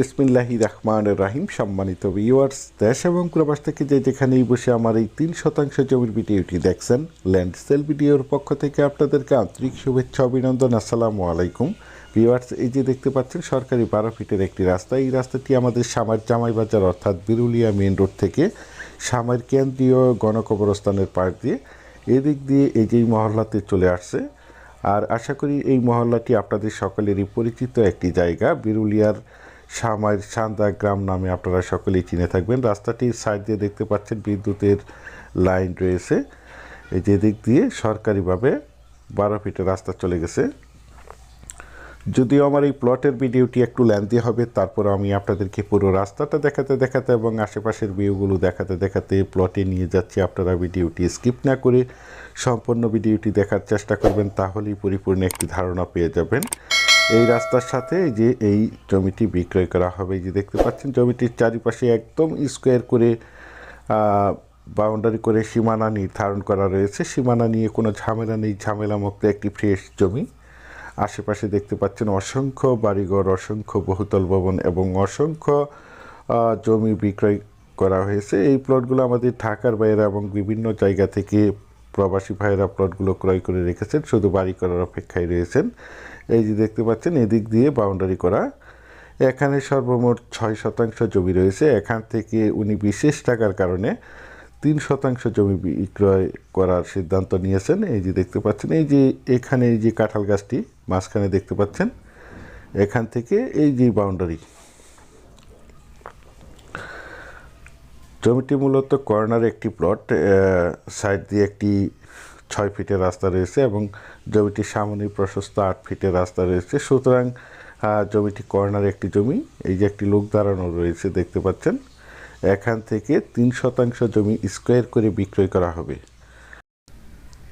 বিসমিল্লাহি রহমান রাহিম, সম্মানিত ভিউয়ার্স দেশ এবং প্রবাস থেকে যে যেখানেই বসে আমার এই তিন শতাংশ জমির ভিডিওটি দেখছেন ল্যান্ড সেল ভিডিওর পক্ষ থেকে আপনাদেরকে আন্তরিক শুভেচ্ছা, অভিনন্দন, আসসালামু আলাইকুম। ভিউয়ার্স এই যে দেখতে পাচ্ছেন, সরকারি বারো ফিটের একটি রাস্তা। এই রাস্তাটি আমাদের সামার জামাই বাজার, অর্থাৎ বিরুলিয়া মেন রোড থেকে সামার কেন্দ্রীয় গণকবরস্থানের পাশ দিয়ে এদিক দিয়ে এই যেই মহল্লাতে চলে আসছে। আর আশা করি এই মহল্লাটি আপনাদের সকলেরই পরিচিত একটি জায়গা। বিরুলিয়ার সামাইর সান্দা গ্রাম নামে আপনারা সকলেই চিনে থাকবেন। রাস্তাটির সাইড দিয়ে দেখতে পাচ্ছেন বিদ্যুতের লাইন রয়েছে। এই যে দিক দিয়ে সরকারিভাবে বারো ফিটের রাস্তা চলে গেছে। যদিও আমার এই প্লটের ভিডিওটি একটু লেন্দি হবে তারপর আমি আপনাদেরকে পুরো রাস্তাটা দেখাতে দেখাতে এবং আশেপাশের ভিউগুলো দেখাতে দেখাতে প্লটে নিয়ে যাচ্ছি। আপনারা ভিডিওটি স্কিপ না করে সম্পূর্ণ ভিডিওটি দেখার চেষ্টা করবেন, তাহলেই পরিপূর্ণ একটি ধারণা পেয়ে যাবেন। এই রাস্তার সাথে যে এই জমিটি বিক্রয় করা হবে যে দেখতে পাচ্ছেন জমিটির চারিপাশে একদম স্কোয়ার করে বাউন্ডারি করে সীমানা নির্ধারণ করা রয়েছে। সীমানা নিয়ে কোনো ঝামেলা নেই ঝামেলা মুক্ত একটি ফ্রেশ জমি। আশেপাশে দেখতে পাচ্ছেন অসংখ্য বাড়িঘর, অসংখ্য বহুতল ভবন এবং অসংখ্য জমি বিক্রয় করা হয়েছে। এই প্লটগুলো আমাদের ঢাকার বাইরে এবং বিভিন্ন জায়গা থেকে প্রবাসী ভাইয়েরা প্লটগুলো ক্রয় করে রেখেছেন, শুধু বাড়ি করার অপেক্ষায় রয়েছেন। এই যে দেখতে পাচ্ছেন, এদিক দিয়ে বাউন্ডারি করা। এখানে সর্বমোট ছয় শতাংশ জমি রয়েছে। এখান থেকে উনি বিশেষ টাকার কারণে তিন শতাংশ জমি বিক্রয় করার সিদ্ধান্ত নিয়েছেন। এই যে দেখতে পাচ্ছেন, এই যে এখানে এই যে কাঁঠাল গাছটি, মাঝখানে দেখতে পাচ্ছেন, এখান থেকে এই যে বাউন্ডারি। জমিটি মূলত কর্নার একটি প্লট সাইড দিয়ে একটি ছয় ফিটের রাস্তা রয়েছে এবং জমিটির সামনে প্রশস্ত আট ফিটের রাস্তা রয়েছে। সুতরাং জমিটি কর্নার একটি জমি, এই যে একটি লোক দাঁড়ানো রয়েছে, দেখতে পাচ্ছেন। এখান থেকে তিন শতাংশ জমি স্কোয়ার করে বিক্রয় করা হবে।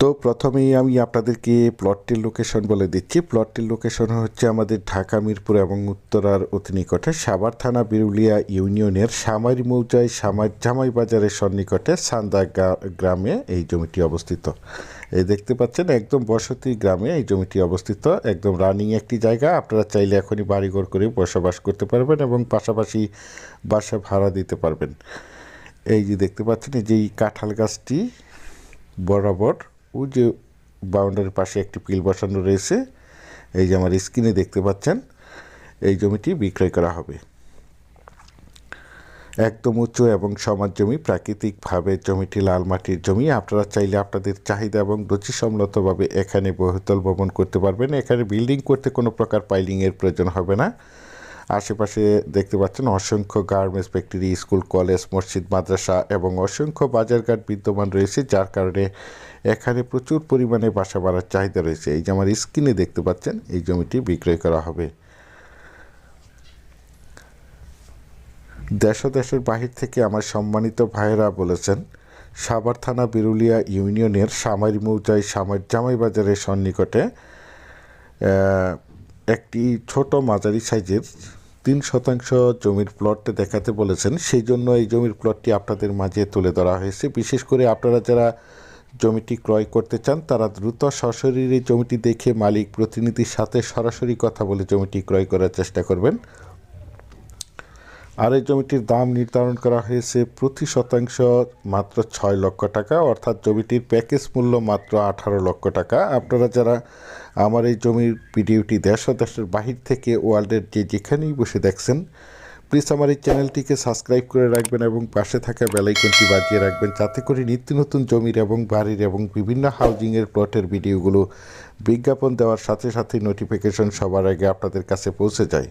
তো প্রথমেই আমি আপনাদেরকে প্লটটির লোকেশন বলে দিচ্ছি। প্লটটির লোকেশন হচ্ছে আমাদের ঢাকা, মিরপুর এবং উত্তরার অতি নিকটে সাভার থানা, বিরুলিয়া ইউনিয়নের সামারি মৌজায় সামার জামাই বাজারের সন্নিকটে সান্দা গ্রামে এই জমিটি অবস্থিত। এই দেখতে পাচ্ছেন একদম বসতি গ্রামে এই জমিটি অবস্থিত। একদম রানিং একটি জায়গা। আপনারা চাইলে এখনই বাড়িঘর করে বসবাস করতে পারবেন এবং পাশাপাশি বাসা ভাড়া দিতে পারবেন। এই যে দেখতে পাচ্ছেন এই যে এই কাঁঠাল গাছটি বরাবর ওই যে বাউন্ডারির পাশে একটি পিল বসানো রয়েছে, এই যে আমার স্ক্রিনে দেখতে পাচ্ছেন, এই জমিটি বিক্রয় করা হবে। একদম উঁচু এবং সমাজ জমি, প্রাকৃতিকভাবে জমিটি লাল মাটির জমি। আপনারা চাইলে আপনাদের চাহিদা এবং রুচিসম্মতভাবে এখানে বহুতল ভবন করতে পারবেন। এখানে বিল্ডিং করতে কোনো প্রকার পাইলিংয়ের প্রয়োজন হবে না। আশেপাশে দেখতে পাচ্ছেন অসংখ্য গার্মেন্টস, ফ্যাক্টরি, স্কুল, কলেজ, মসজিদ, মাদ্রাসা এবং অসংখ্য বাজারঘাট বিদ্যমান রয়েছে, যার কারণে এখানে প্রচুর পরিমাণে বাসা বাড়ার চাহিদা রয়েছে। এই যে আমার স্ক্রিনে দেখতে পাচ্ছেন, এই জমিটি বিক্রয় করা হবে। দেশ দেশের বাহির থেকে আমার সম্মানিত ভাইয়েরা বলেছেন, সাভার থানা বিরুলিয়া ইউনিয়নের সামারি মৌজায় সামার জামাই বাজারের সন্নিকটে একটি ছোট মাঝারি সাইজের তিন শতাংশ জমির প্লট দেখাতে বলেছেন, সেই জন্য এই জমির প্লটটি আপনাদের মাঝে তুলে ধরা হয়েছে। বিশেষ করে আপনারা যারা জমিটি ক্রয় করতে চান, তারা দ্রুত সশরীরে জমিটি দেখে মালিক প্রতিনিধির সাথে সরাসরি কথা বলে জমিটি ক্রয় করার চেষ্টা করবেন। আর এই জমিটির দাম নির্ধারণ করা হয়েছে প্রতি শতাংশ মাত্র ছয় লক্ষ টাকা, অর্থাৎ জমিটির প্যাকেজ মূল্য মাত্র আঠারো লক্ষ টাকা। আপনারা যারা আমার এই জমির ভিডিওটি দেশ ও দেশের বাহির থেকে ওয়ার্ল্ডের যে যেখানেই বসে দেখছেন প্লিজ আমার এই চ্যানেলটিকে সাবস্ক্রাইব করে রাখবেন এবং পাশে থাকা বেলাইকনটি বাজিয়ে রাখবেন, যাতে করে নিত্য নতুন জমির এবং বাড়ির এবং বিভিন্ন হাউজিংয়ের প্লটের ভিডিওগুলো বিজ্ঞাপন দেওয়ার সাথে সাথে নোটিফিকেশন সবার আগে আপনাদের কাছে পৌঁছে যায়।